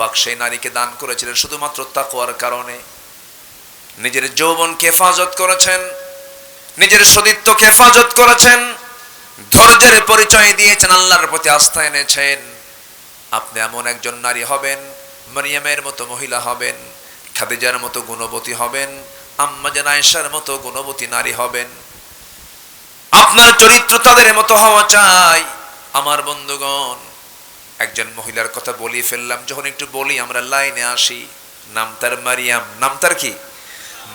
পাক সেই নারীকে দান করেছিলেন শুধুমাত্র তাকওয়ার কারণে। নিজের যৌবনকে হেফাজত করেছেন, নিজের সতীত্বকে হেফাজত করেছেন, ধৈর্যের পরিচয় দিয়েছেন, আল্লাহর প্রতি আস্থা এনেছেন। আপনি এমন একজন নারী হবেন, মারিয়ামের মতো মহিলা হবেন, খাদিজার মতো গুণবতী হবেন আম্মাজান আয়েশার মতো গুণবতী নারী হবেন। আপনার চরিত্র তাদের মতো হওয়া চাই। আমার বন্ধুগণ একজন মহিলার কথা বলি ফেললাম। যখন একটু বলি, আমরা লাইনে আসি। নাম তার মারিয়াম। নাম তার কি?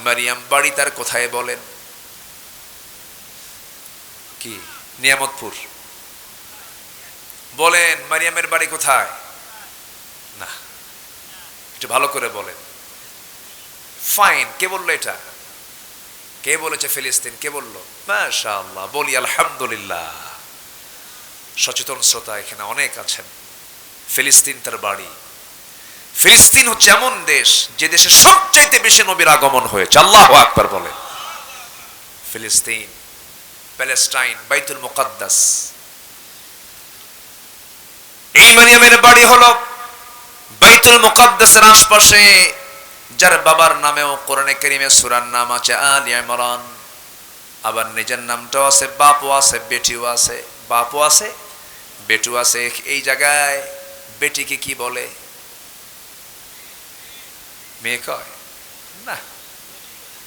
মারিয়াম বাড়ি তার কোথায় বলেন? কি? নিয়ামতপুর। বলেন, মারিয়ামের বাড়ি কোথায়? না। একটু ভালো করে বলেন। ফাইন, কে বলল এটা? কে বলেছে ফিলিস্তিন? কে বলল? মাশাআল্লাহ, বলি আলহামদুলিল্লাহ। সচেতন শ্রোতা এখানে অনেক আছেন। ফিলিস্তিন তার বাড়ি ফিলিস্তিন হচ্ছে এমন দেশ যে দেশে সবচাইতে বেশি নবীর আগমন হয়েছে। আল্লাহ আকবার বলে। ফিলিস্তিন, প্যালেস্টাইন, বাইতুল মুকাদ্দাস। এই মারিয়ামের বাড়ি হলো বাইতুল মুকাদ্দাসের আশপাশে যার বাবার নামেও কোরআনে কারিমে সূরার নাম আছে আল ইমরান। আবার নিজের নামটাও আছে, বাপও আছে, বেটিও আছে, বাপও আছে বেটু আছে। এই জায়গায় বেটিকে কি বলে? মেয়ে কয়? না,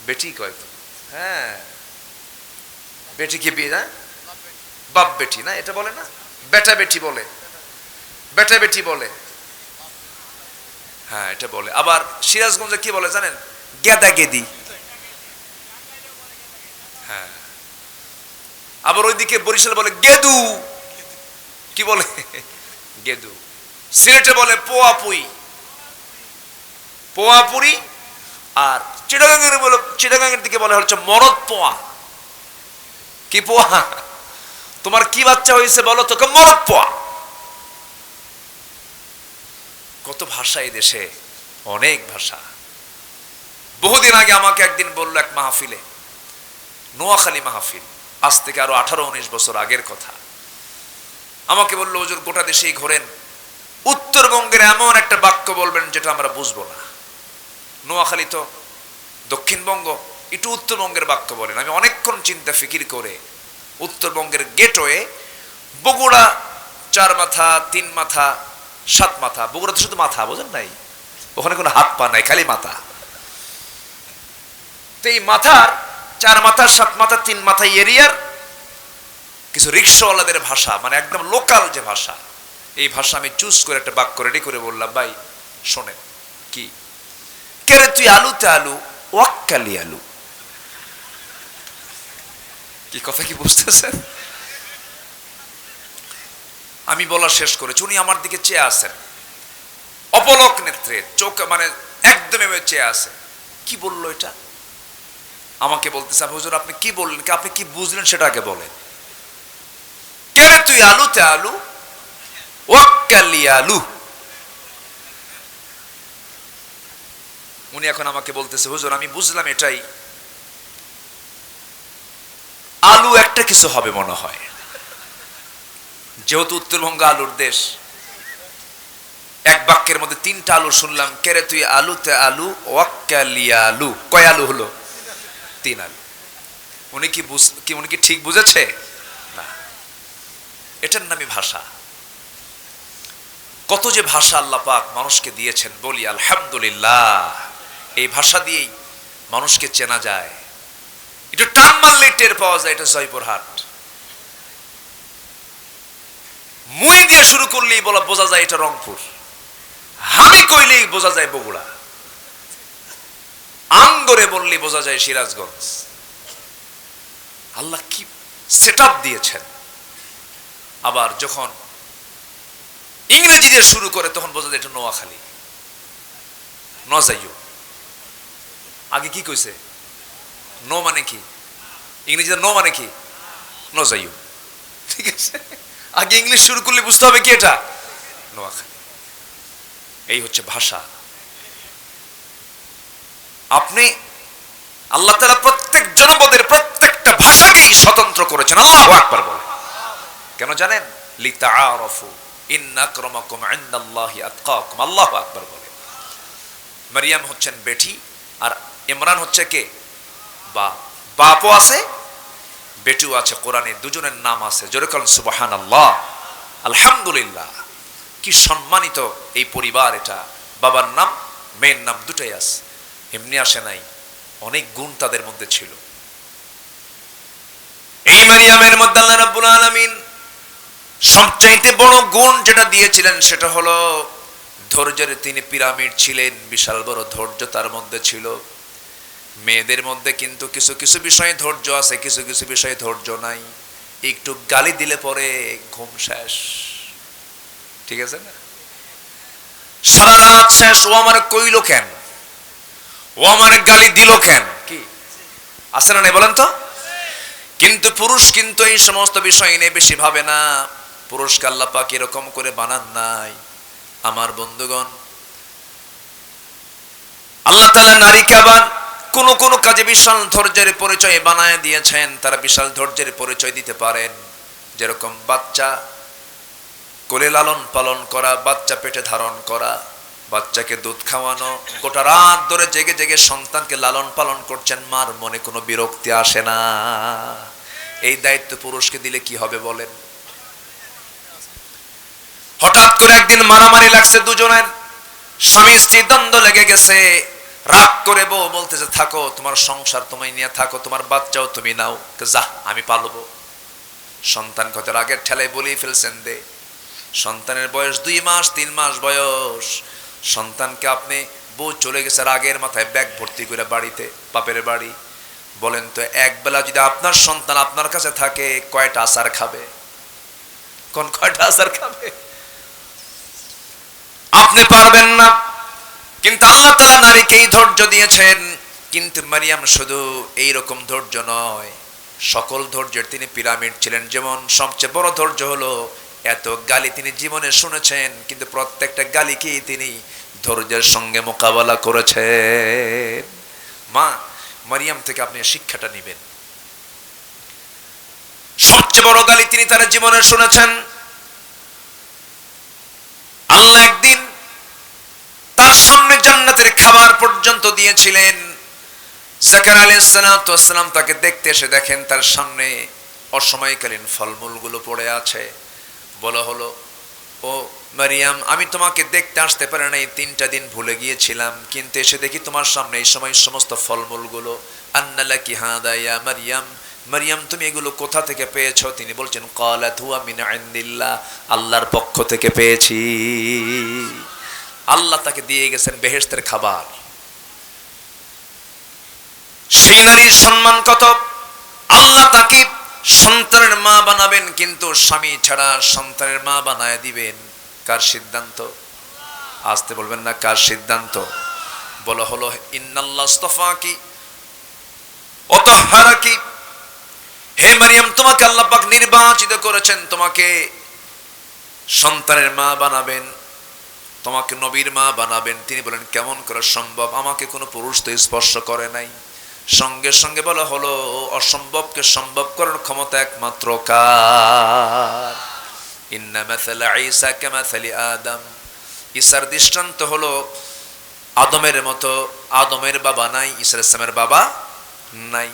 বেটি কয় তো। হ্যাঁ। বেটিকে বিয়ে না বাপ বেটি, না, এটা বলে না? বেটা বেটি বলে। বেটা বেটি বলে। হ্যাঁ এটা বলে। আবার সিরাজগঞ্জে কি বলে জানেন? গেদা গেদি হ্যাঁ। আবার ওইদিকে বরিশাল বলে গেদু। কি বলে? গেদু। সিলেটে বলে পোয়াপুই। পোয়াপুরি আর চিটাগাঙ্গের বলে, চিটাগাঙ্গের দিকে বলে হচ্ছে মরদ পোয়া। কি পোয়া? তোমার কি বাচ্চা হয়েছে বলো তোকে? মরদ পোয়া। কত ভাষা এই দেশে, অনেক ভাষা। বহুদিন আগে আমাকে একদিন বলল এক মাহফিলে, নোয়াখালী মাহফিল, আজ থেকে আরও আঠারো, উনিশ বছর আগের কথা। আমাকে বলল ওজোর গোটা দেশেই ঘোরেন। উত্তরবঙ্গের এমন একটা বাক্য বলবেন যেটা আমরা বুঝব না। নোয়াখালী তো দক্ষিণবঙ্গ, একটু উত্তরবঙ্গের বাক্য বলেন। আমি অনেকক্ষণ চিন্তা, ফিকির করে উত্তরবঙ্গের গেটওয়ে, বগুড়া চার মাথা, তিন মাথা, সাত মাথা। বগুড়া তো শুধু মাথা, বোঝেন নাই? ওখানে কোনো হাত পা নাই, খালি মাথা। তো এই মাথার চার মাথা, সাত মাথা, তিন মাথা এরিয়ার কিছু রিক্সাওয়ালাদের ভাষা মানে একদম লোকাল যে ভাষা এই ভাষা আমি চুজ করে একটা বাক্য রেডি করে বললাম, ভাই, শোনেন, কি? কেরে তুই আলুতে আলু, ওয়াক্কালি আলু? কি কথা কি বুঝতেছেন? আমি বলা শেষ করেছি, উনি আমার দিকে চেয়ে আছেন। অপলক নেত্রে, চোখ মানে একদম চেয়ে আছে কি বলল এটা? আমাকে বলতেছে হুজুর, আপনি কি বললেন? আপনি কি বুঝলেন সেটা আগে বলেন। কেন তুই আলুতে আলু উনি এখন আমাকে বলতেছে, হুজুর, আমি বুঝলাম এটাই। আলু একটা কিছু হবে মনে হয়। যেহেতু উত্তরবঙ্গ আলুর দেশ, এক বাক্যের মধ্যে তিনটা আলু শুনলাম কেরে তুই আলুতে আলু? আলু কয় আলু হলো? তিন আলু। উনি কি বুঝ, কি, উনি কি ঠিক বুঝেছে? না। এটার নামই ভাষা। কত যে ভাষা আল্লাহ পাক মানুষকে দিয়েছেন, বলি আলহামদুলিল্লাহ। এই ভাষা দিয়েই মানুষকে চেনা যায়। একটু টান মারলেই টের পাওয়া যায়, এটা জয়পুরহাট। মুই দিয়ে শুরু করলেই বলা বোঝা যায় এটা রংপুর। হামি কইলেই বোঝা যায় বগুড়া। আঙ্গরে বললেই বোঝা যায় সিরাজগঞ্জ। আল্লাহ কি সেট দিয়েছেন? আবার যখন ইংরেজি দিয়ে শুরু করে, তখন বোঝা যায় এটা নোয়াখালী। নজাইও। আগে কি কইছে? নো মানে কি? ইংরেজিতে নো মানে কি? নজাইও। ঠিক আছে? আগে ইংলিশ শুরু করলে বুঝতে হবে কি এটা? নোয়াখালী। এই হচ্ছে ভাষা। আপনি আল্লাহ তালা প্রত্যেক জনপদের প্রত্যেকটা ভাষাকেই স্বতন্ত্র করেছেন। আল্লাহ আকবার বলে। কেন জানেন? লিতা আরফু ইন্না ক্রমাকুম আতকাকুম। আল্লাহু আকবার বলে। মারিয়াম হচ্ছেন বেটি আর ইমরান হচ্ছে কে? বা বাপও আছে, বেটিও আছে। কোরআনে দুজনের নাম আছে। জোরেকল সুবাহান আল্লাহ আলহামদুলিল্লাহ। কি সম্মানিত এই পরিবার এটা। বাবার নাম, মেয়ের নাম দুটাই আছে। এমনি আসে নাই। অনেক গুণ তাদের মধ্যে ছিল। এই মারিয়ামের মধ্যে আল্লাহ রাব্বুল আলামিন সবচাইতে বড় গুণ যেটা দিয়েছিলেন সেটা হলো ধৈর্যের তিনি পিরামিড ছিলেন, বিশাল বড় ধৈর্য তার মধ্যে ছিল। মেয়েদের মধ্যে কিন্তু কিছু কিছু বিষয়ে ধৈর্য আছে, কিছু কিছু বিষয়ে ধৈর্য নাই। একটু গালি দিলে পরে ঘুম শেষ। ঠিক আছে না? সারা রাত শেষ। ও আমার কইল কেন? ও আমার গালি দিল কেন? কি? আছে না নাই বলেন তো? কিন্তু পুরুষ কিন্তু এই সমস্ত বিষয় নিয়ে বেশি ভাবে না। পুরুষকে আল্লাহ এরকম করে বানান নাই। আমার বন্ধুগণ, আল্লাহ তালা নারীকে আবার কোন কোন কাজে বিশাল ধৈর্যের পরিচয় বানায় দিয়েছেন, তারা বিশাল ধৈর্যের পরিচয় দিতে পারেন। যেরকম বাচ্চা কোলে লালন পালন করা, বাচ্চা পেটে ধারণ করা, বাচ্চাকে দুধ খাওয়ানো, গোটা রাত ধরে জেগে জেগে সন্তানকে লালন পালন করছেন, মার মনে কোনো বিরক্তি আসে না। এই দায়িত্ব পুরুষকে দিলে কি হবে বলেন? হঠাৎ করে একদিন মারামারি লাগছে দুজনের। স্বামী স্ত্রী দ্বন্দ্ব লেগে গেছে। রাগ করে বউ বলতেছে থাকো, তোমার সংসার তুমি নিয়ে থাকো, তোমার বাচ্চাও তুমি নাও। যা, আমি পালবো। সন্তান কত রাগের ঠেলায় বলেই ফেলছেন দে। সন্তানের বয়স দুই মাস, তিন মাস বয়স। সন্তানকে আপনি, বউ চলে গেছে রাগের মাথায় ব্যাগ ভর্তি করে বাড়িতে, বাপের বাড়ি। বলেন তো, এক বেলা যদি আপনার সন্তান আপনার কাছে থাকে, কয়টা আচার খাবে? কোন কয়টা আচার খাবে? আপনি পারবেন না। কিন্তু আল্লাহ তালা নারীকে এই ধৈর্য দিয়েছেন। কিন্তু মারিয়াম শুধু এই রকম ধৈর্য নয়। সকল ধৈর্যের তিনি পিরামিড ছিলেন। যেমন সবচেয়ে বড় ধৈর্য হলো, এত গালি তিনি জীবনে শুনেছেন, কিন্তু প্রত্যেকটা গালিকেই তিনি ধৈর্যের সঙ্গে মোকাবেলা করেছেন? মা, মারিয়াম থেকে আপনি শিক্ষাটা নেবেন। সবচেয়ে বড় গালি তিনি তার জীবনে শুনেছেন। আল্লাহ একদিন তার সামনে জান্নাতের খাবার পর্যন্ত দিয়েছিলেন। জাকার আলী সালাম তাকে দেখতে এসে দেখেন, তার সামনে অসময়কালীন ফলমূলগুলো পড়ে আছে। বলা হলো, ও মারিয়াম, আমি তোমাকে দেখতে আসতে পারি না এই তিনটা দিন ভুলে গিয়েছিলাম, কিন্তু এসে দেখি তোমার সামনে এই সময় সমস্ত ফলমূলগুলো। আন্নালা কি হাদাইয়া মারিয়াম মারিয়াম, তুমি এগুলো কোথা থেকে পেয়েছ? তিনি বলছেন ইন্দিল্লাহ, আল্লাহর পক্ষ থেকে পেয়েছি। আল্লাহ তাকে দিয়ে গেছেন বেহেস্তের খাবার। সেই নারীর সম্মান কত? আল্লাহ তাকে সন্তানের মা বানাবেন, কিন্তু স্বামী ছাড়া সন্তানের মা বানায় দিবেন। কার সিদ্ধান্ত? আসতে বলবেন না, কার সিদ্ধান্ত? বলা হলো, ইন্নাল্লাহ কি অতহারা কি হে মারিয়াম, তোমাকে আল্লাহ পাক নির্বাচিত করেছেন, তোমাকে সন্তানের মা বানাবেন, তোমাকে নবীর মা বানাবেন। তিনি বলেন, কেমন করে সম্ভব? আমাকে কোনো পুরুষ তো স্পর্শ করে নাই। সঙ্গে সঙ্গে বলা হলো, অসম্ভবকে সম্ভব করার ক্ষমতা একমাত্র কার? ইন্না মাসালা ঈসা কামাসালি আদম। ঈসার দৃষ্টান্ত হলো, আদমের মতো, আদমের বাবা নাই ইসলামের বাবা নাই।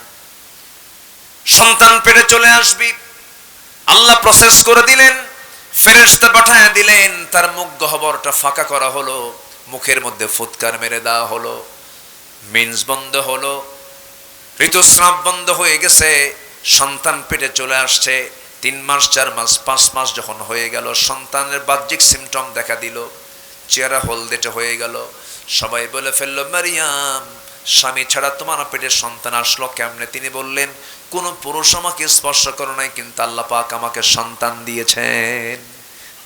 সন্তান পেটে চলে আসবি। আল্লাহ প্রসেস করে দিলেন, ফেরেশতা পাঠায় দিলেন, তার মুখ গহ্বরটা ফাঁকা করা হলো, মুখের মধ্যে ফুৎকার মেরে দেওয়া হলো, মিন্স বন্ধ হলো, ঋতুস্রাব বন্ধ হয়ে গেছে, সন্তান পেটে চলে আসছে, তিন মাস, চার মাস, পাঁচ মাস যখন হয়ে গেল, সন্তানের বাহ্যিক সিমটম দেখা দিল, চেহারা হলদেটে হয়ে গেল, সবাই বলে ফেলল, মারিয়াম, স্বামী ছাড়া তোমার পেটে সন্তান আসলো কেমনে? তিনি বললেন কোন পুরুষ আমাকে স্পর্শ করো নাই, কিন্তু আল্লাহ পাক আমাকে সন্তান দিয়েছেন।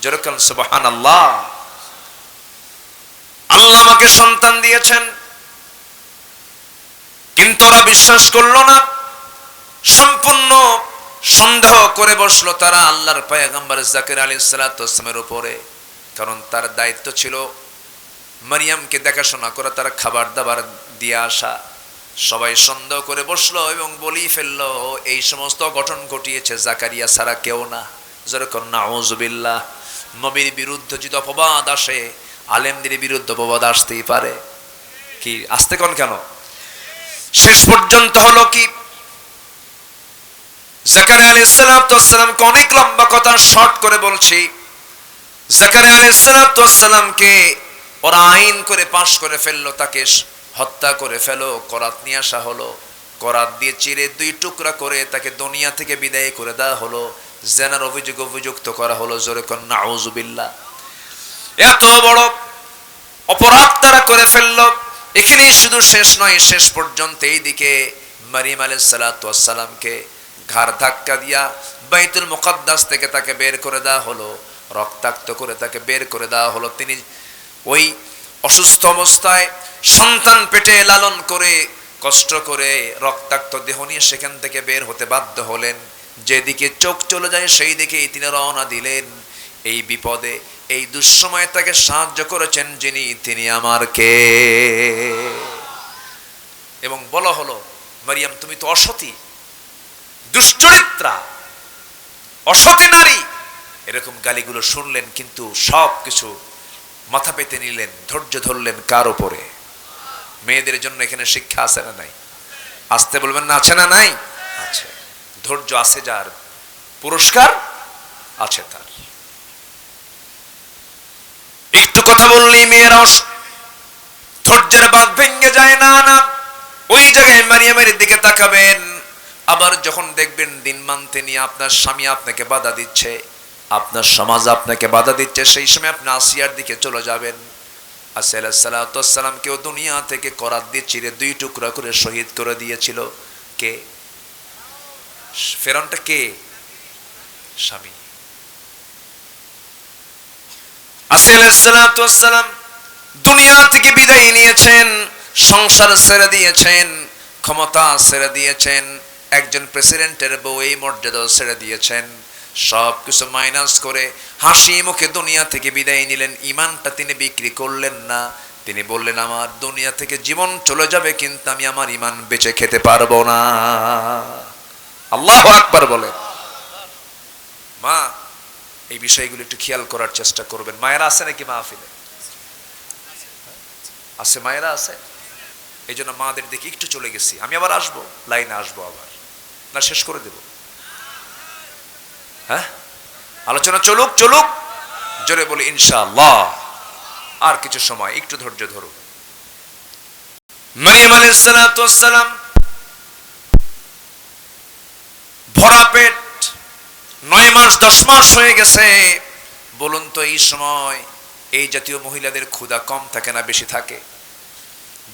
যেরকম সুবাহান আল্লাহ আল্লাহ আমাকে সন্তান দিয়েছেন। কিন্তু ওরা বিশ্বাস করল না। সম্পূর্ণ সন্দেহ করে বসল তারা আল্লাহর জাকির আলী সালাতামের উপরে। কারণ তার দায়িত্ব ছিল মারিয়ামকে দেখাশোনা করে, তার খাবার দাবার দিয়ে আসা। সবাই সন্দেহ করে বসল এবং বলেই ফেলল, এই সমস্ত গঠন ঘটিয়েছে জাকারিয়া ছাড়া কেউ না। যেরকম নাউজবিল্লাহ, নবীর বিরুদ্ধে যদি অপবাদ আসে, আলেমদের বিরুদ্ধে অপবাদ আসতেই পারে। কি, আসতে কোন কেন? শেষ পর্যন্ত হলো কি? জাকারিয়া আলাইহিস সালামকে অনেক লম্বা কথা শর্ট করে বলছি। জাকারিয়া আলাইহিস সালামকে ওরা আইন করে পাশ করে ফেলল তাকে। হত্যা করে ফেলো, করাত নিয়ে আসা হলো। করাত দিয়ে চিরে দুই টুকরা করে তাকে দুনিয়া থেকে বিদায় করে দেওয়া হলো। জেনার অভিযোগ অভিযুক্ত করা হলো, জোরে কন্যা এত বড় অপরাধ তারা করে ফেলল। এখানেই শুধু শেষ নয়, শেষ পর্যন্ত এইদিকে মারিম আলাইহিস সালামকে ঘাড় ধাক্কা দিয়া বাইতুল মুকদ্দাস থেকে তাকে বের করে দেওয়া হলো। রক্তাক্ত করে তাকে বের করে দেওয়া হলো। তিনি ওই অসুস্থ অবস্থায় সন্তান পেটে লালন করে, কষ্ট করে, রক্তাক্ত দেহ নিয়ে সেখান থেকে বের হতে বাধ্য হলেন। যেদিকে চোখ চলে যায় সেই দিকেই তিনি রওনা দিলেন। এই বিপদে, এই দুঃসময়ে তাকে সাহায্য করেছেন যিনি, তিনি আমার কে এবং বলা হলো, মারিয়াম, তুমি তো অসতী দুশ্চরিত্রা অসতী নারী। এরকম গালিগুলো শুনলেন, কিন্তু সব কিছু মাথা পেতে নিলেন, ধৈর্য ধরলেন কার ওপরে মেয়েদের জন্য এখানে শিক্ষা আছে না নাই? আসতে বলবেন না, আছে না নাই? আছে। ধৈর্য আছে যার, পুরস্কার আছে তার। একটু কথা বললেই মেয়েরা অস- ধৈর্যের বাঁধ ভেঙে যায়, না না। ওই জায়গায় মারিয়ামের দিকে তাকাবেন। আবার যখন দেখবেন দিন মানতে নিয়ে আপনার স্বামী আপনাকে বাধা দিচ্ছে, আপনার সমাজ আপনাকে বাধা দিচ্ছে, সেই সময় আপনি আসিয়ার দিকে চলে যাবেন। আসসালামকেও দুনিয়া থেকে করাত দিয়ে চিরে দুই টুকরা করে শহীদ করে দিয়েছিল। কে? ফেরনটা কে? স্বামী। আসসালাম দুনিয়া থেকে বিদায় নিয়েছেন, সংসার ছেড়ে দিয়েছেন, ক্ষমতা ছেড়ে দিয়েছেন, একজন প্রেসিডেন্টের বউ এই মর্যাদা ছেড়ে দিয়েছেন। সব কিছু মাইনাস করে হাসি মুখে দুনিয়া থেকে বিদায় নিলেন, ইমানটা তিনি বিক্রি করলেন না। তিনি বললেন, আমার দুনিয়া থেকে জীবন চলে যাবে, কিন্তু আমি আমার ইমান বেঁচে খেতে পারব না। আল্লাহ আকবার বলে। মা, এই বিষয়গুলো একটু খেয়াল করার চেষ্টা করবেন। মায়েরা আছে নাকি মা মাহফিলে? আছে মায়েরা আছে? এই জন্য মাদের দিকে একটু চলে গেছি। আমি আবার আসব, লাইনে আসব আবার। না, শেষ করে দেব। হ্যাঁ? আলোচনা চলুক চলুক। জোরে বলি, ইনশাআল্লাহ। আর কিছু সময়, একটু ধৈর্য ধরুন। মারিয়াম আলাইহিস সালাম ভরা পেট, নয় মাস, দশ মাস হয়ে গেছে। বলুন তো, এই সময় এই জাতীয় মহিলাদের ক্ষুধা কম থাকে না, বেশি থাকে?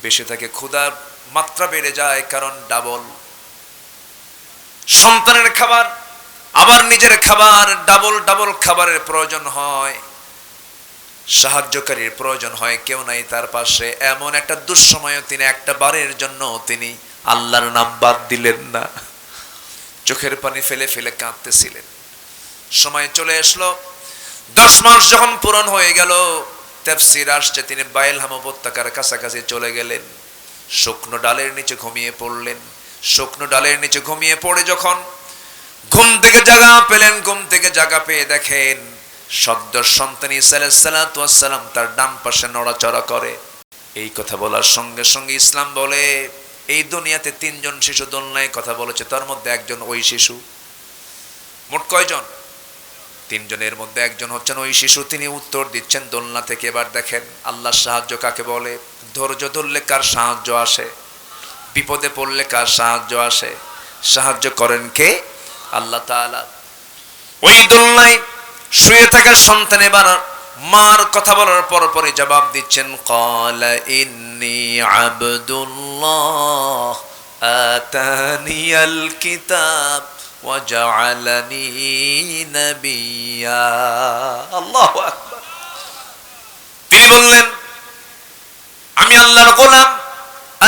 বেশি থাকে, ক্ষুধার মাত্রা বেড়ে যায়, কারণ ডাবল সন্তানের খাবার আবার নিজের খাবার ডাবল ডাবল খাবারের প্রয়োজন হয়। সাহায্যকারীর প্রয়োজন হয়, কেউ নাই তার পাশে। এমন একটা দুঃসময় তিনি একটা বারের জন্য তিনি আল্লাহর নাম বাদ দিলেন না। চোখের পানি ফেলে ফেলে কাঁদতেছিলেন। সময় চলে আসলো। দশ মাস যখন পূরণ হয়ে গেল, তেফসির আসছে, তিনি বাইলহাম উপত্যকার কাছাকাছি চলে গেলেন। শুকনো ডালের নিচে ঘুমিয়ে পড়লেন। শুকনো ডালের নিচে ঘুমিয়ে পড়ে যখন ঘুম থেকে জাগা, পেলেন ঘুম থেকে জাগা পেয়ে দেখেন, সদ্য সন্তানী সালাম তার ডান পাশে নড়াচড়া করে। এই কথা বলার সঙ্গে সঙ্গে ইসলাম বলে, এই দুনিয়াতে তিনজন শিশু দোলনায় কথা বলেছে, তার মধ্যে একজন ওই শিশু। মোট কয়জন? তিনজনের মধ্যে একজন হচ্ছেন ওই শিশু, তিনি উত্তর দিচ্ছেন দোলনা থেকে, এবার দেখেন আল্লাহ সাহায্য কাকে বলে? ধৈর্য ধরলে কার সাহায্য আসে? বিপদে পড়লে কার সাহায্য আসে? সাহায্য করেন কে? আল্লাহ তাআলা ওই দোলনায় শুয়ে থাকা সন্তান এবার মার কথা বলার পর পরে জবাব দিচ্ছেন কলা ইন্নি আবদুল্লাহ আতানিয়াল কিতাব وجعلني نبيا الله আকবার তিনি বললেন আমি আল্লাহর গোলাম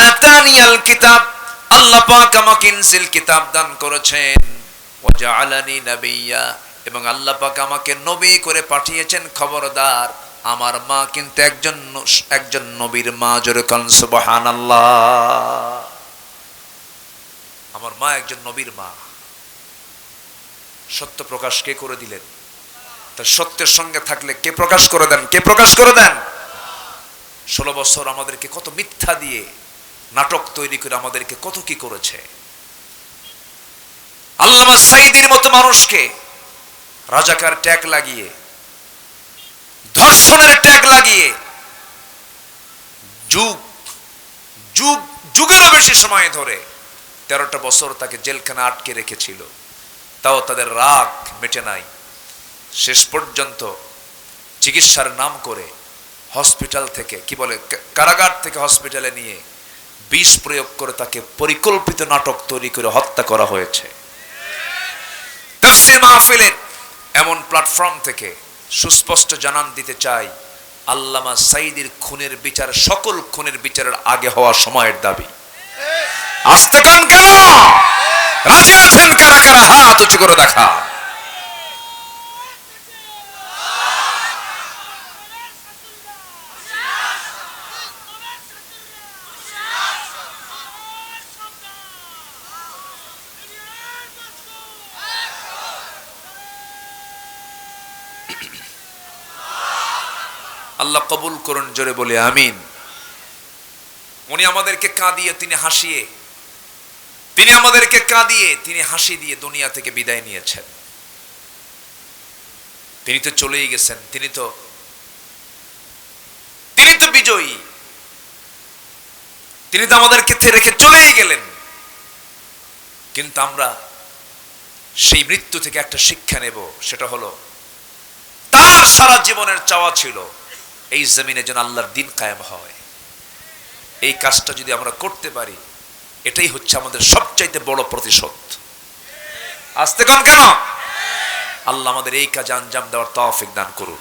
আতানিয়াল কিতাব আল্লাহ পাক আমাকে ইনজিল কিতাব দান করেছেন এবং আল্লাহ পাক আমাকে নবী করে পাঠিয়েছেন খবরদার। আমার মা কিন্তু একজন একজন নবীর মা, জোরে কন সুবহানাল্লাহ। আমার মা একজন নবীর মা। সত্য প্রকাশ কে করে দিলেন? তার সত্যের সঙ্গে থাকলে কে প্রকাশ করে দেন? কে প্রকাশ করে দেন? ষোলো বছর আমাদেরকে কত মিথ্যা দিয়ে নাটক তৈরি করে আমাদেরকে কত কি করেছে? আল্লামা সাইদির মতো মানুষকে রাজাকার ট্যাগ লাগিয়ে, ধর্ষণের ট্যাগ লাগিয়ে, যুগ যুগ, যুগেরও বেশি সময় ধরে তেরোটা বছর তাকে জেলখানা আটকে রেখেছিল। তাও তাদের রাগ মেটে নাই। শেষ পর্যন্ত চিকিৎসার নাম করে হসপিটাল থেকে, কি বলে কারাগার থেকে হসপিটালে নিয়ে বিষ প্রয়োগ করে তাকে পরিকল্পিত নাটক তৈরি করে হত্যা করা হয়েছে। তাফসীর মাহফিলের এমন প্ল্যাটফর্ম থেকে সুস্পষ্ট জানান দিতে চাই, আল্লামা সাইদির খুনের বিচার, সকল খুনের বিচারের আগে হওয়া সময়ের দাবি। আসতে কান কেন রাজি আছেন? কারা কারা? হাত উঁচু করে দেখা। আল্লাহ কবুল করুন, জোরে বলে আমিন। উনি আমাদেরকে কাঁদিয়ে তিনি হাসিয়ে, তিনি আমাদেরকে কাঁদিয়ে তিনি হাসি দিয়ে দুনিয়া থেকে বিদায় নিয়েছেন। তিনি তো চলেই গেছেন, তিনি তো তিনি তো বিজয়ী। তিনি তো আমাদেরকে রেখে চলেই গেলেন। কিন্তু আমরা সেই মৃত্যু থেকে একটা শিক্ষা নেব, সেটা হলো, তার সারা জীবনের চাওয়া ছিল এই জমিনে যেন আল্লাহর দিন কায়েম হয়। এই কাজটা যদি আমরা করতে পারি, এটাই হচ্ছে আমাদের সবচাইতে বড় প্রতিশোধ। আসতে কম কেন? আল্লাহ আমাদের এই কাজে আঞ্জাম দেওয়ার তৌফিক দান করুন।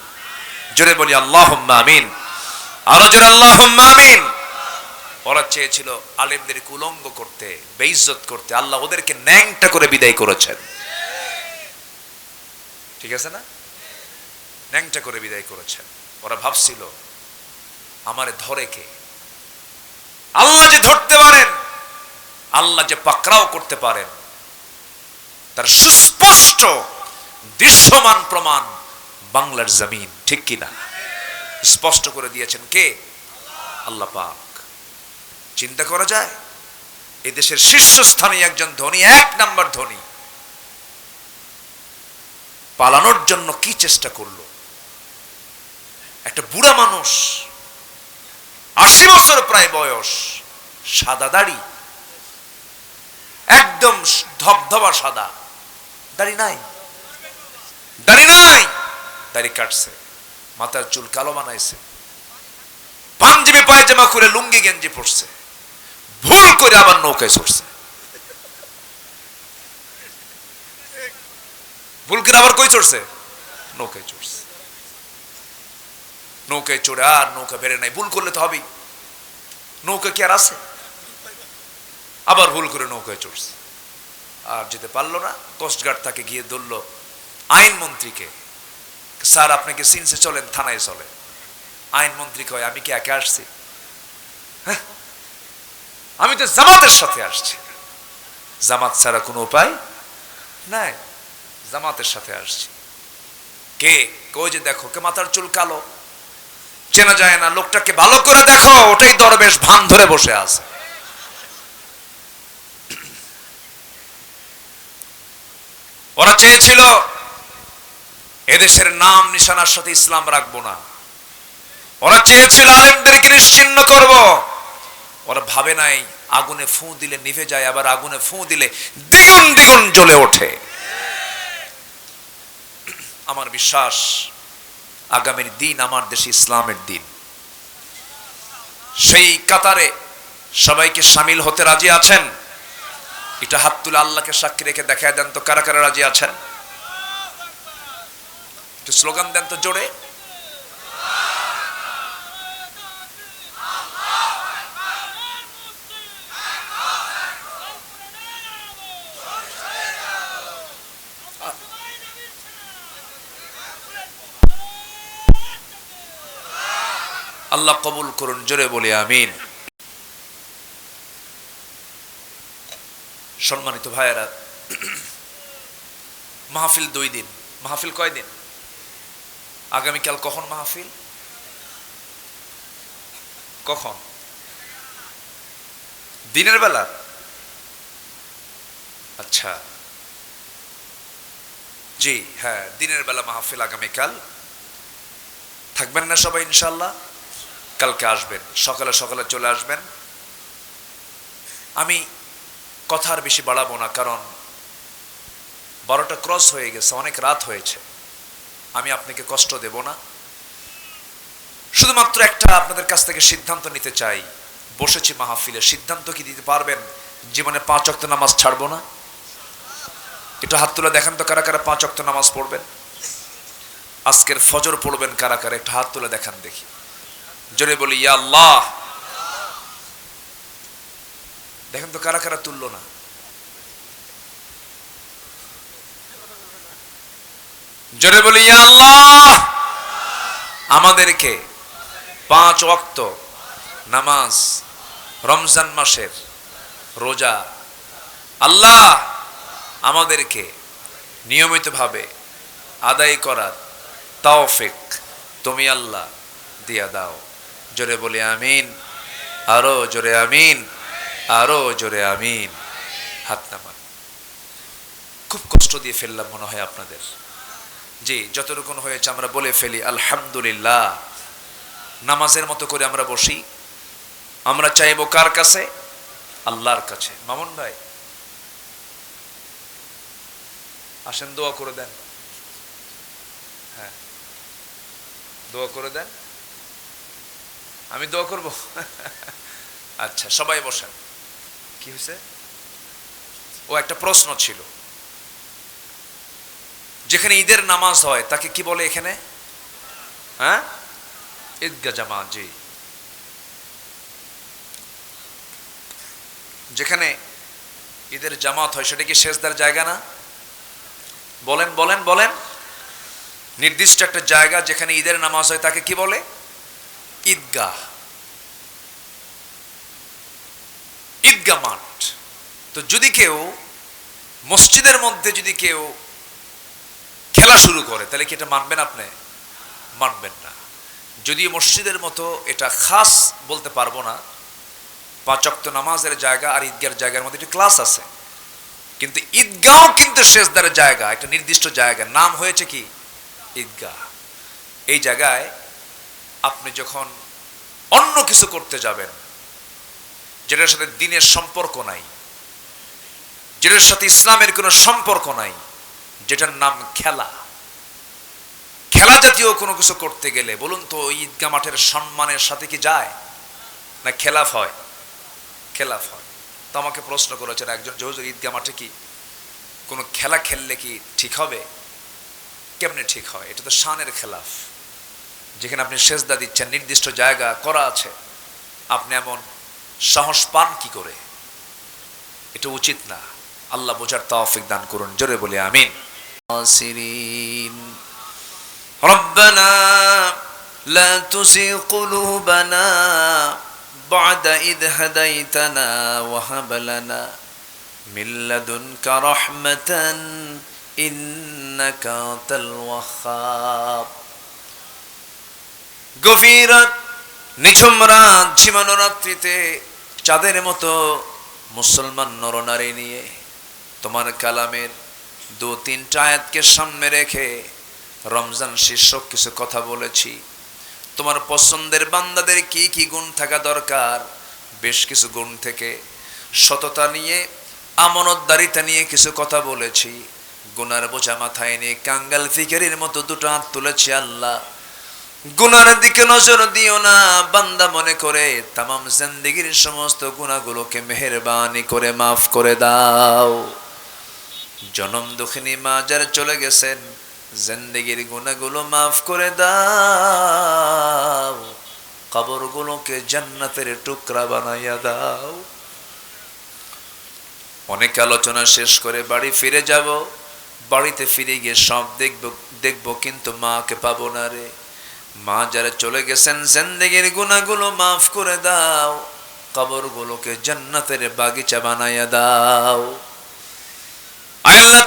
জোরে বলি আল্লাহ আমিন। আরও জোরে আল্লাহ আমিন। ওরা চেয়েছিল আলেমদের উলঙ্গ করতে, বেইজ্জত করতে। আল্লাহ ওদেরকে ন্যাংটা করে বিদায় করেছেন। ঠিক আছে না? ন্যাংটা করে বিদায় করেছেন। ওরা ভাবছিল, আমারে ধরে কে? আল্লাহ যে ধরতে পারেন, আল্লাহ যে পাকড়াও করতে পারেন, তার সুস্পষ্ট দৃশ্যমান প্রমাণ বাংলার জমিন, ঠিক কিনা স্পষ্ট করে দিয়েছেন কে? আল্লাহ পাক। চিন্তা করা যায় এই দেশের শীর্ষস্থানীয় একজন ধনী, এক নাম্বার ধনী, পালানোর জন্য কি চেষ্টা করল? একটা বুড়া মানুষ, আশি বছর প্রায় বয়স, সাদা দাড়ি, একদম ধবধবা সাদা, দাড়ি নাই দাড়ি নাই, দাড়ি কাটছে, মাথার চুল কালো বানাইছে, পাঞ্জাবি পায়জামা করে লুঙ্গি গেঞ্জি পড়ছে ভুল করে আবার নৌকায় চড়ছে। ভুল করে আবার কই চড়ছে? নৌকায় চড়ছে। নৌকায় চড়ে আর নৌকা বেড়ে নাই। ভুল করলে তো হবেই। নৌকা কি আর আছে? আবার ভুল করে নৌকায় চড়ছে। আর যেতে পারল না কোস্টগার্ড তাকে গিয়ে ধরল আইনমন্ত্রীকে। স্যার আপনাকে সিনসে চলেন, থানায় চলেন। আইনমন্ত্রী কয়, আমি কি একা আসছি? হ্যাঁ? আমি তো জামাতের সাথে আসছি। জামাত ছাড়া কোনো উপায় নাই। জামাতের সাথে আসছি। কে? কই যে দেখো, কে মাথার চুল কালো? চেনা যায় না, লোকটাকে ভালো করে দেখো, ওটাই দরবেশ ভান ধরে বসে আছে। ওরা চেয়েছিল, এদেশের নাম নিশানার সাথে ইসলাম রাখব না। ওরা চেয়েছিল আলেমদেরকে নিশ্চিন্ন করব। ওরা ভাবে নাই, আগুনে ফু দিলে নিভে যায়, আবার আগুনে ফু দিলে দ্বিগুণ দ্বিগুণ জ্বলে ওঠে। আমার বিশ্বাস আগামীর দিন আমার দেশে ইসলামের দিন। সেই কাতারে সবাইকে সামিল হতে রাজি আছেন? এটা হাত তুলে আল্লাহকে সাক্ষী রেখে দেখা দেন তো কারা কারা রাজি আছেন? স্লোগান দেন তো জোরে। আল্লাহ কবুল করুন, জোরে বলে আমিন। সম্মানিত ভাইয়েরা, মাহফিল দুই দিন। মাহফিল কয়দিন আগামীকাল কখন মাহফিল? কখন? দিনের বেলা? আচ্ছা। জি হ্যাঁ দিনের বেলা মাহফিল আগামীকাল। থাকবেন না সবাই ইনশাল্লাহ কালকে আসবেন, সকালে সকালে চলে আসবেন। আমি কথা আর বেশি বাড়াবো না, কারণ বারোটা ক্রস হয়ে গেছে, অনেক রাত হয়েছে। আমি আপনাকে কষ্ট দেব না। শুধুমাত্র একটা আপনাদের কাছ থেকে সিদ্ধান্ত নিতে চাই, বসেছি মাহফিলে। সিদ্ধান্ত কি দিতে পারবেন? জীবনে পাঁচ অক্ত নামাজ ছাড়বো না? একটু হাত তুলে দেখেন তো, কারা কারা পাঁচ অক্ত নামাজ পড়বেন? আজকের ফজর পড়বেন কারা কারা? একটু হাত তুলে দেখান দেখি। জোরে বলি আল্লাহ। দেখেন তো কারা কারা তুললো না। জোরে বলি আল্লাহ। আমাদেরকে পাঁচ ওয়াক্ত নামাজ রমজান মাসের রোজা আল্লাহ আমাদেরকে নিয়মিতভাবে আদায় করার তাওফিক তুমি আল্লাহ দিয়া দাও। জোরে বলে আমিন। আরও জোরে আমিন। আরও জোরে আমিন। হাত নামান। খুব কষ্ট দিয়ে ফেললাম মনে হয় আপনাদের। জি, যতটুকুন হয়েছে আমরা বলে ফেলি, আলহামদুলিল্লাহ। নামাজের মতো করে আমরা বসি। আমরা চাইব কার কাছে? আল্লাহর কাছে। মামুন ভাই। আসেন, দোয়া করে দেন। হ্যাঁ। দোয়া করে দেন। আমি দোয়া করব। আচ্ছা সবাই বসেন। কি হয়েছে? ও একটা প্রশ্ন ছিল। যেখানে ঈদের নামাজ হয়, তাকে কি বলে এখানে? হ্যাঁ? ঈদগা জামাত, জি। যেখানে ঈদের জামাত হয়, সেটা কি শেষদার জায়গা না? বলেন বলেন বলেন। নির্দিষ্ট একটা জায়গা যেখানে ঈদের নামাজ হয়, তাকে কি বলে? ঈদগাহ। ঈদগাহ মাঠ। তো যদি কেউ মসজিদের মধ্যে যদি কেউ খেলা শুরু করে, তাহলে কি এটা মানবেন আপনি? মানবেন না। যদিও মসজিদের মতো এটা খাস বলতে পারব না। পাঁচক্ত নামাজের জায়গা আর ঈদগার জায়গার মধ্যে একটি ক্লাস আছে। কিন্তু ঈদগাহ কিন্তু শেষদারের জায়গা, একটা নির্দিষ্ট জায়গা। নাম হয়েছে কি? ঈদগাহ। এই জায়গায় আপনি যখন অন্য কিছু করতে যাবেন, যেটার সাথে দিনের সম্পর্ক নাই, যেটার সাথে ইসলামের কোনো সম্পর্ক নাই, যেটার নাম খেলা। খেলা জাতীয় কোনো কিছু করতে গেলে, বলুন তো ঈদগা মাঠের সম্মানের সাথে কি যায়? না খেলাফ হয়? খেলাফ হয়। তো আমাকে প্রশ্ন করেছেন একজন জহুজুর ঈদগা মাঠে কি কোনো খেলা খেললে কি ঠিক হবে? কেমনে ঠিক হয়? এটা তো শানের খেলাফ। যেখানে আপনি সেজদা দিচ্ছেন নির্দিষ্ট জায়গা করা আছে আপনি এমন সাহস পান কি করে এটা উচিত না আল্লাহ বোঝার তৌফিক দান করুন জোরে বলে আমিন خاسرين ربنا لا تزغ قلوبنا بعد إذ هديتنا وهب لنا من لدنك رحمة إنك أنت الوهاب গভীর রাত, নিঝুম রাত ঝিমানো রাত্রিতে চাঁদের মতো মুসলমান নরনারী নিয়ে তোমার কালামের দু তিনটা আয়াতকে সামনে রেখে রমজান শীর্ষক কিছু কথা বলেছি। তোমার পছন্দের বান্দাদের কি কি গুণ থাকা দরকার? বেশ কিছু গুণ থেকে সততা নিয়ে আমানতদারিতা নিয়ে কিছু কথা বলেছি। গুনার বোঝা মাথায় নিয়ে কাঙ্গাল ফিকারির মতো দুটো হাত তুলেছি আল্লাহ। গুনার দিকে নজর দিও না। বান্দা মনে করে তামাম জিন্দিগির সমস্ত গুণাগুলোকে মেহেরবানি করে মাফ করে দাও। জনম দুঃখিনী মা যারা চলে গেছেন, জিন্দিগির গুণাগুলো মাফ করে দাও। কবরগুলোকে জান্নাতের টুকরা বানাইয়া দাও। অনেক আলোচনা শেষ করে বাড়ি ফিরে যাব। বাড়িতে ফিরে গিয়ে সব দেখব দেখব কিন্তু মাকে পাবো না রে। মা যারা চলে গেছেন, জেন্দেগির গুণাগুলো মাফ করে দাও। কবরগুলোকে জান্নাতের বাগিচা বানাইয়া দাও। আল্লাহ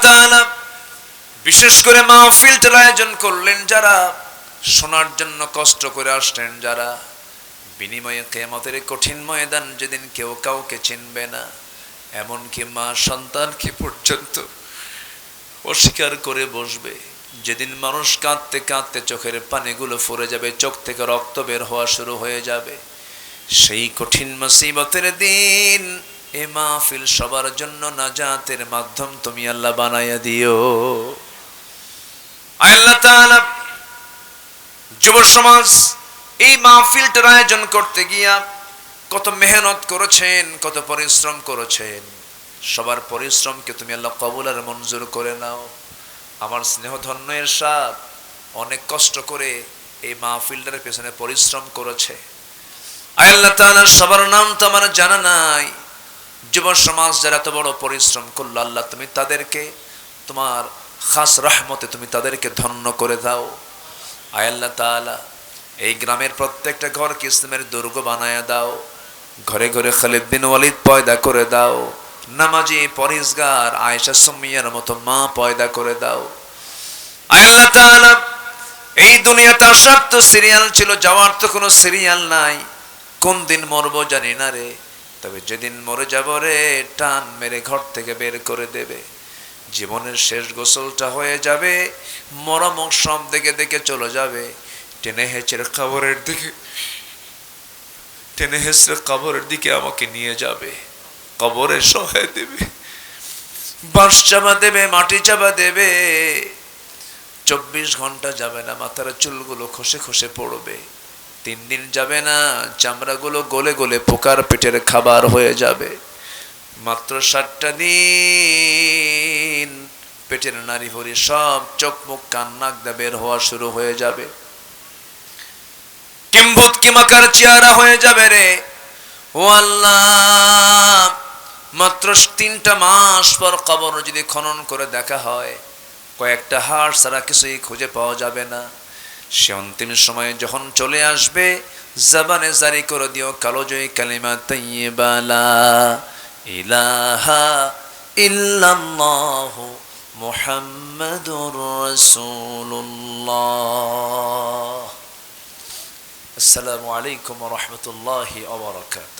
বিশেষ করে মাহফিলটার আয়োজন করলেন যারা, শোনার জন্য কষ্ট করে আসলেন যারা, বিনিময়ে কেয়ামতের কঠিন ময়দান যেদিন কেউ কাউকে চিনবে না, এমনকি মা সন্তানকে পর্যন্ত অস্বীকার করে বসবে। যেদিন মানুষ কাঁদতে কাঁদতে চোখের পানিগুলো ফুরে যাবে, চোখ থেকে রক্ত বের হওয়া শুরু হয়ে যাবে। সেই কঠিন মুসিবতের দিন এ মাহফিল সবার জন্য নাজাতের মাধ্যম তুমি আল্লাহ বানাইয়া দিও। আল্লাহ যুব সমাজ, এই মাহফিলটার আয়োজন করতে গিয়া কত মেহনত করেছেন, কত পরিশ্রম করেছেন। সবার পরিশ্রমকে তুমি আল্লাহ কবুল আর মঞ্জুর করে নাও। আমার স্নেহধন্য এরশাদ অনেক কষ্ট করে এই মাহফিলটার পেছনে পরিশ্রম করেছে। আল্লাহ সবার নাম তো আমার জানা নাই। যুব সমাজ যারা এত বড় পরিশ্রম করল, আল্লাহ তুমি তাদেরকে, তোমার খাস রহমতে তুমি তাদেরকে ধন্য করে দাও। আল্লাহ তাআলা, এই গ্রামের প্রত্যেকটা ঘরকে ইসলামের দুর্গ বানায়া দাও। ঘরে ঘরে খালিদ বিন ওয়ালিদ পয়দা করে দাও। নামাজি পরিসগার আয়েশা সুমিয়ার মতো মা পয়দা করে দাও। আল্লাহ এই দুনিয়াতে আসার তো সিরিয়াল ছিল, যাওয়ার তো কোনো সিরিয়াল নাই। কোন দিন মরবো জানি না রে, তবে যেদিন মরে যাব রে, টান মেরে ঘর থেকে বের করে দেবে। জীবনের শেষ গোসলটা হয়ে যাবে মরমক সব দেখে দেখে চলে যাবে। টেনে হেঁচের খবরের দিকে, টেনে হেঁচড়ে কবরের দিকে আমাকে নিয়ে যাবে। কবরে সহায় দেবে। বাঁশ চাপা দেবে, মাটি চাপা দেবে। চব্বিশ ঘণ্টা যাবে না, মাথার চুলগুলো খসে খসে পড়বে। তিন দিন যাবে না, চামড়াগুলো গলে গলে পোকার পেটের খাবার হয়ে যাবে। মাত্র সাতটা দিন, পেটের নারী ভরি সব চোখ মুখ কান নাক দা বের হওয়া শুরু হয়ে যাবে। কিম্ভূত কিমাকার চেহারা হয়ে যাবে রে। ও আল্লাহ মাত্র তিনটা মাস পর কবর যদি খনন করে দেখা হয়, কয়েকটা হাড় ছাড়া কিছুই খুঁজে পাওয়া যাবে না। সে অন্তিম সময়ে যখন চলে আসবে, জবানে জারি করে দিও, কালো জয়ী কালিমা তৈবালা ইলাহা ইল্লাল্লাহু মুহাম্মাদুর রাসূলুল্লাহ। আসসালামু আলাইকুম ওয়া রাহমাতুল্লাহি ওয়া বারাকাতুহু।